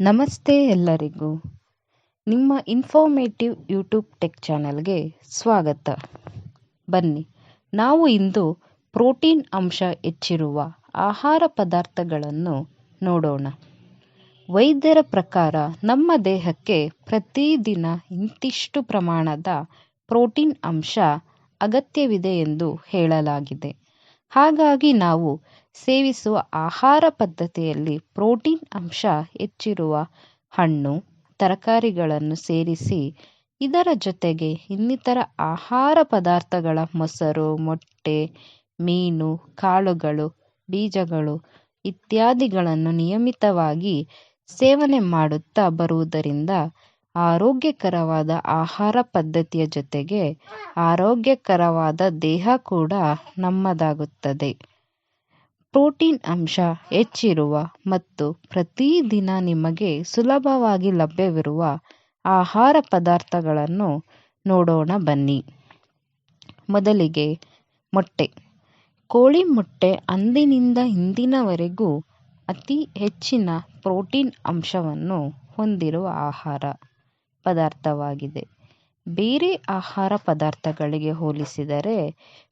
ನಮಸ್ತೆ ಎಲ್ಲರಿಗೂ. ನಿಮ್ಮ ಇನ್ಫಾರ್ಮೇಟಿವ್ ಯೂಟ್ಯೂಬ್ ಟೆಕ್ ಚಾನಲ್ಗೆ ಸ್ವಾಗತ. ಬನ್ನಿ, ನಾವು ಇಂದು ಪ್ರೋಟೀನ್ ಅಂಶ ಹೆಚ್ಚಿರುವ ಆಹಾರ ಪದಾರ್ಥಗಳನ್ನು ನೋಡೋಣ. ವೈದ್ಯರ ಪ್ರಕಾರ ನಮ್ಮ ದೇಹಕ್ಕೆ ಪ್ರತಿದಿನ ಇಂತಿಷ್ಟು ಪ್ರಮಾಣದ ಪ್ರೋಟೀನ್ ಅಂಶ ಅಗತ್ಯವಿದೆ ಎಂದು ಹೇಳಲಾಗಿದೆ. ಹಾಗಾಗಿ ನಾವು ಸೇವಿಸುವ ಆಹಾರ ಪದ್ಧತಿಯಲ್ಲಿ ಪ್ರೋಟೀನ್ ಅಂಶ ಹೆಚ್ಚಿರುವ ಹಣ್ಣು, ತರಕಾರಿಗಳನ್ನು ಸೇರಿಸಿ, ಇದರ ಜೊತೆಗೆ ಇನ್ನಿತರ ಆಹಾರ ಪದಾರ್ಥಗಳ ಮೊಸರು, ಮೊಟ್ಟೆ, ಮೀನು, ಕಾಳುಗಳು, ಬೀಜಗಳು ಇತ್ಯಾದಿಗಳನ್ನು ನಿಯಮಿತವಾಗಿ ಸೇವನೆ ಮಾಡುತ್ತಾ ಬರುವುದರಿಂದ ಆರೋಗ್ಯಕರವಾದ ಆಹಾರ ಪದ್ಧತಿಯ ಜೊತೆಗೆ ಆರೋಗ್ಯಕರವಾದ ದೇಹ ಕೂಡ ನಮ್ಮದಾಗುತ್ತದೆ. ಪ್ರೋಟೀನ್ ಅಂಶ ಹೆಚ್ಚಿರುವ ಮತ್ತು ಪ್ರತಿದಿನ ನಿಮಗೆ ಸುಲಭವಾಗಿ ಲಭ್ಯವಿರುವ ಆಹಾರ ಪದಾರ್ಥಗಳನ್ನು ನೋಡೋಣ ಬನ್ನಿ. ಮೊದಲಿಗೆ ಮೊಟ್ಟೆ. ಕೋಳಿ ಮೊಟ್ಟೆ ಅಂದಿನಿಂದ ಇಂದಿನವರೆಗೂ ಅತಿ ಹೆಚ್ಚಿನ ಪ್ರೋಟೀನ್ ಅಂಶವನ್ನು ಹೊಂದಿರುವ ಆಹಾರ ಪದಾರ್ಥವಾಗಿದೆ. ಬೇರೆ ಆಹಾರ ಪದಾರ್ಥಗಳಿಗೆ ಹೋಲಿಸಿದರೆ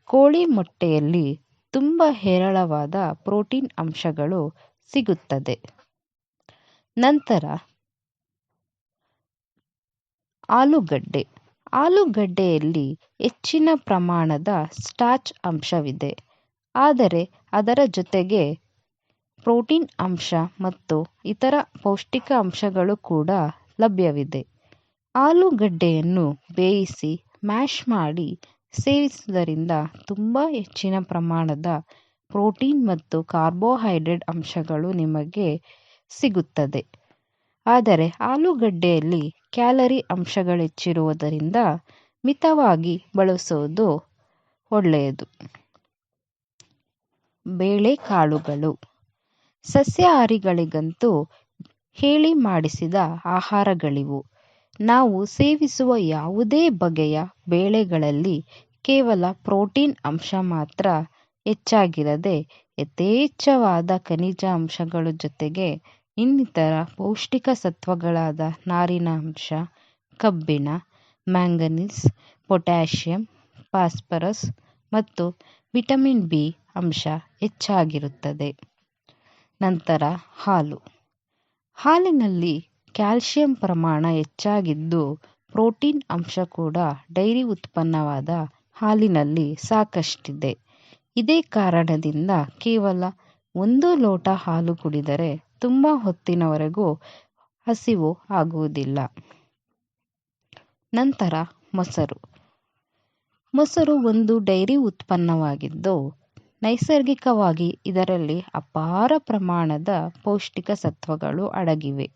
ಕೋಳಿ ಮೊಟ್ಟೆಯಲ್ಲಿ ತುಂಬ ಹೇರಳವಾದ ಪ್ರೋಟೀನ್ ಅಂಶಗಳು ಸಿಗುತ್ತದೆ. ನಂತರ ಆಲೂಗಡ್ಡೆ. ಆಲೂಗಡ್ಡೆಯಲ್ಲಿ ಹೆಚ್ಚಿನ ಪ್ರಮಾಣದ ಸ್ಟಾಚ್ ಅಂಶವಿದೆ. ಆದರೆ ಅದರ ಜೊತೆಗೆ ಪ್ರೋಟೀನ್ ಅಂಶ ಮತ್ತು ಇತರ ಪೌಷ್ಟಿಕ ಅಂಶಗಳು ಕೂಡ ಲಭ್ಯವಿದೆ. ಆಲೂಗಡ್ಡೆಯನ್ನು ಬೇಯಿಸಿ ಮ್ಯಾಶ್ ಮಾಡಿ ಸೇವಿಸುವುದರಿಂದ ತುಂಬ ಹೆಚ್ಚಿನ ಪ್ರಮಾಣದ ಪ್ರೋಟೀನ್ ಮತ್ತು ಕಾರ್ಬೋಹೈಡ್ರೇಟ್ ಅಂಶಗಳು ನಿಮಗೆ ಸಿಗುತ್ತದೆ. ಆದರೆ ಆಲೂಗಡ್ಡೆಯಲ್ಲಿ ಕ್ಯಾಲರಿ ಅಂಶಗಳೆಚ್ಚಿರುವುದರಿಂದ ಮಿತವಾಗಿ ಬಳಸುವುದು ಒಳ್ಳೆಯದು. ಬೇಳೆಕಾಳುಗಳು. ಸಸ್ಯಾಹಾರಿಗಳಿಗಂತೂ ಹೇಳಿ ಮಾಡಿಸಿದ ಆಹಾರಗಳಿವು. ನಾವು ಸೇವಿಸುವ ಯಾವುದೇ ಬಗೆಯ ಬೇಳೆಗಳಲ್ಲಿ ಕೇವಲ ಪ್ರೋಟೀನ್ ಅಂಶ ಮಾತ್ರ ಹೆಚ್ಚಾಗಿರದೆ ಯಥೇಚ್ಛವಾದ ಖನಿಜ ಅಂಶಗಳ ಜೊತೆಗೆ ಇನ್ನಿತರ ಪೌಷ್ಟಿಕ ಸತ್ವಗಳಾದ ನಾರಿನಾಂಶ ಕಬ್ಬಿಣ, ಮ್ಯಾಂಗನೀಸ್, ಪೊಟ್ಯಾಷಿಯಂ, ಫಾಸ್ಫರಸ್ ಮತ್ತು ವಿಟಮಿನ್ ಬಿ ಅಂಶ ಹೆಚ್ಚಾಗಿರುತ್ತದೆ. ನಂತರ ಹಾಲು. ಹಾಲಿನಲ್ಲಿ ಕ್ಯಾಲ್ಸಿಯಂ ಪ್ರಮಾಣ ಹೆಚ್ಚಾಗಿದ್ದು ಪ್ರೋಟೀನ್ ಅಂಶ ಕೂಡ ಡೈರಿ ಉತ್ಪನ್ನವಾದ ಹಾಲಿನಲ್ಲಿ ಸಾಕಷ್ಟಿದೆ. ಇದೇ ಕಾರಣದಿಂದ ಕೇವಲ ಒಂದು ಲೋಟ ಹಾಲು ಕುಡಿದರೆ ತುಂಬ ಹೊತ್ತಿನವರೆಗೂ ಹಸಿವು ಆಗುವುದಿಲ್ಲ. ನಂತರ ಮೊಸರು. ಮೊಸರು ಒಂದು ಡೈರಿ ಉತ್ಪನ್ನವಾಗಿದ್ದು, ನೈಸರ್ಗಿಕವಾಗಿ ಇದರಲ್ಲಿ ಅಪಾರ ಪ್ರಮಾಣದ ಪೌಷ್ಟಿಕ ಸತ್ವಗಳು ಅಡಗಿವೆ.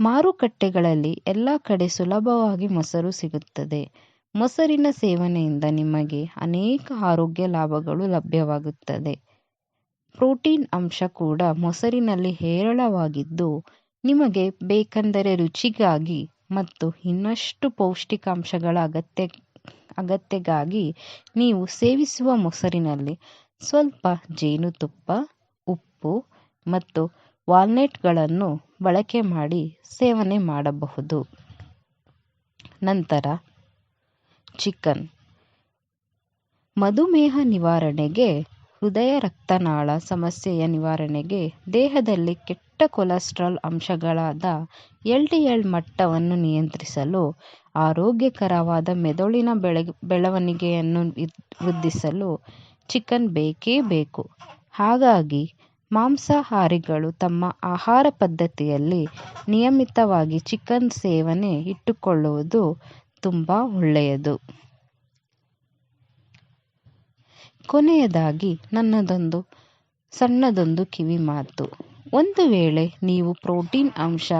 ಮಾರುಕಟ್ಟೆಗಳಲ್ಲಿ ಎಲ್ಲ ಕಡೆ ಸುಲಭವಾಗಿ ಮೊಸರು ಸಿಗುತ್ತದೆ. ಮೊಸರಿನ ಸೇವನೆಯಿಂದ ನಿಮಗೆ ಅನೇಕ ಆರೋಗ್ಯ ಲಾಭಗಳು ಲಭ್ಯವಾಗುತ್ತದೆ. ಪ್ರೋಟೀನ್ ಅಂಶ ಕೂಡ ಮೊಸರಿನಲ್ಲಿ ಹೇರಳವಾಗಿದ್ದು, ನಿಮಗೆ ಬೇಕೆಂದರೆ ರುಚಿಗಾಗಿ ಮತ್ತು ಇನ್ನಷ್ಟು ಪೌಷ್ಟಿಕಾಂಶಗಳ ಅಗತ್ಯ, ಅಗತ್ಯಗಾಗಿ ನೀವು ಸೇವಿಸುವ ಮೊಸರಿನಲ್ಲಿ ಸ್ವಲ್ಪ ಜೇನುತುಪ್ಪ, ಉಪ್ಪು ಮತ್ತು ವಾಲ್ನೆಟ್ಗಳನ್ನು ಬಳಕೆ ಮಾಡಿ ಸೇವನೆ ಮಾಡಬಹುದು. ನಂತರ ಚಿಕನ್. ಮಧುಮೇಹ ನಿವಾರಣೆಗೆ ಹೃದಯ ರಕ್ತನಾಳ ಸಮಸ್ಯೆಯ ನಿವಾರಣೆಗೆ ದೇಹದಲ್ಲಿ ಕೆಟ್ಟ ಕೊಲೆಸ್ಟ್ರಾಲ್ ಅಂಶಗಳಾದ ಎಲ್ ಡಿ ಎಲ್ ಮಟ್ಟವನ್ನು ನಿಯಂತ್ರಿಸಲು, ಆರೋಗ್ಯಕರವಾದ ಮೆದುಳಿನ ಬೆಳೆ, ಬೆಳವಣಿಗೆಯನ್ನು ವೃದ್ಧಿಸಲು ಚಿಕನ್ ಬೇಕೇ ಬೇಕು. ಹಾಗಾಗಿ ಮಾಂಸಾಹಾರಿಗಳು ತಮ್ಮ ಆಹಾರ ಪದ್ಧತಿಯಲ್ಲಿ ನಿಯಮಿತವಾಗಿ ಚಿಕನ್ ಸೇವನೆ ಇಟ್ಟುಕೊಳ್ಳುವುದು ತುಂಬ ಒಳ್ಳೆಯದು. ಕೊನೆಯದಾಗಿ ನನ್ನದೊಂದು ಸಣ್ಣದೊಂದು ಕಿವಿ ಮಾತು. ಒಂದು ವೇಳೆ ನೀವು ಪ್ರೋಟೀನ್ ಅಂಶ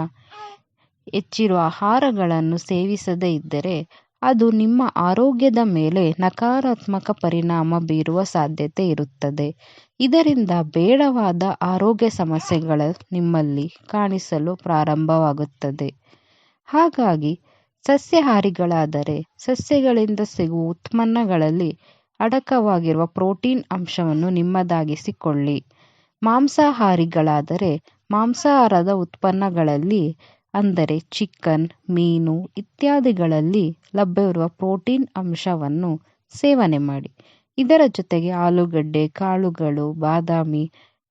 ಹೆಚ್ಚಿರುವ ಆಹಾರಗಳನ್ನು ಸೇವಿಸದೇ ಇದ್ದರೆ ಅದು ನಿಮ್ಮ ಆರೋಗ್ಯದ ಮೇಲೆ ನಕಾರಾತ್ಮಕ ಪರಿಣಾಮ ಬೀರುವ ಸಾಧ್ಯತೆ ಇರುತ್ತದೆ. ಇದರಿಂದ ಬೇಡವಾದ ಆರೋಗ್ಯ ಸಮಸ್ಯೆಗಳು ನಿಮ್ಮಲ್ಲಿ ಕಾಣಿಸಲು ಪ್ರಾರಂಭವಾಗುತ್ತದೆ. ಹಾಗಾಗಿ ಸಸ್ಯಾಹಾರಿಗಳಾದರೆ ಸಸ್ಯಗಳಿಂದ ಸಿಗುವ ಉತ್ಪನ್ನಗಳಲ್ಲಿ ಅಡಕವಾಗಿರುವ ಪ್ರೋಟೀನ್ ಅಂಶವನ್ನು ನಿಮ್ಮದಾಗಿಸಿಕೊಳ್ಳಿ. ಮಾಂಸಾಹಾರಿಗಳಾದರೆ ಮಾಂಸಾಹಾರದ ಉತ್ಪನ್ನಗಳಲ್ಲಿ ಅಂದರೆ ಚಿಕನ್, ಮೀನು ಇತ್ಯಾದಿಗಳಲ್ಲಿ ಲಭ್ಯವಿರುವ ಪ್ರೋಟೀನ್ ಅಂಶವನ್ನು ಸೇವನೆ ಮಾಡಿ. ಇದರ ಜೊತೆಗೆ ಆಲೂಗಡ್ಡೆ, ಕಾಳುಗಳು, ಬಾದಾಮಿ,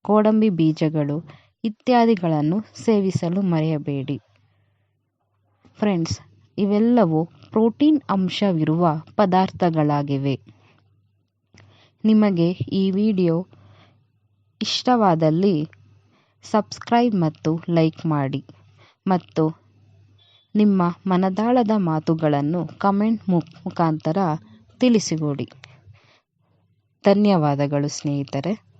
ಗೋಡಂಬಿ ಬೀಜಗಳು ಇತ್ಯಾದಿಗಳನ್ನು ಸೇವಿಸಲು ಮರೆಯಬೇಡಿ. ಫ್ರೆಂಡ್ಸ್ ಇವೆಲ್ಲವೂ ಪ್ರೋಟೀನ್ ಅಂಶವಿರುವ ಪದಾರ್ಥಗಳಾಗಿವೆ. ನಿಮಗೆ ಈ ವಿಡಿಯೋ ಇಷ್ಟವಾದಲ್ಲಿ ಸಬ್ಸ್ಕ್ರೈಬ್ ಮತ್ತು ಲೈಕ್ ಮಾಡಿ ಮತ್ತು ನಿಮ್ಮ ಮನದಾಳದ ಮಾತುಗಳನ್ನು ಕಮೆಂಟ್ ಮುಖಾಂತರ ತಿಳಿಸಿಕೊಡಿ. ಧನ್ಯವಾದಗಳು ಸ್ನೇಹಿತರೆ.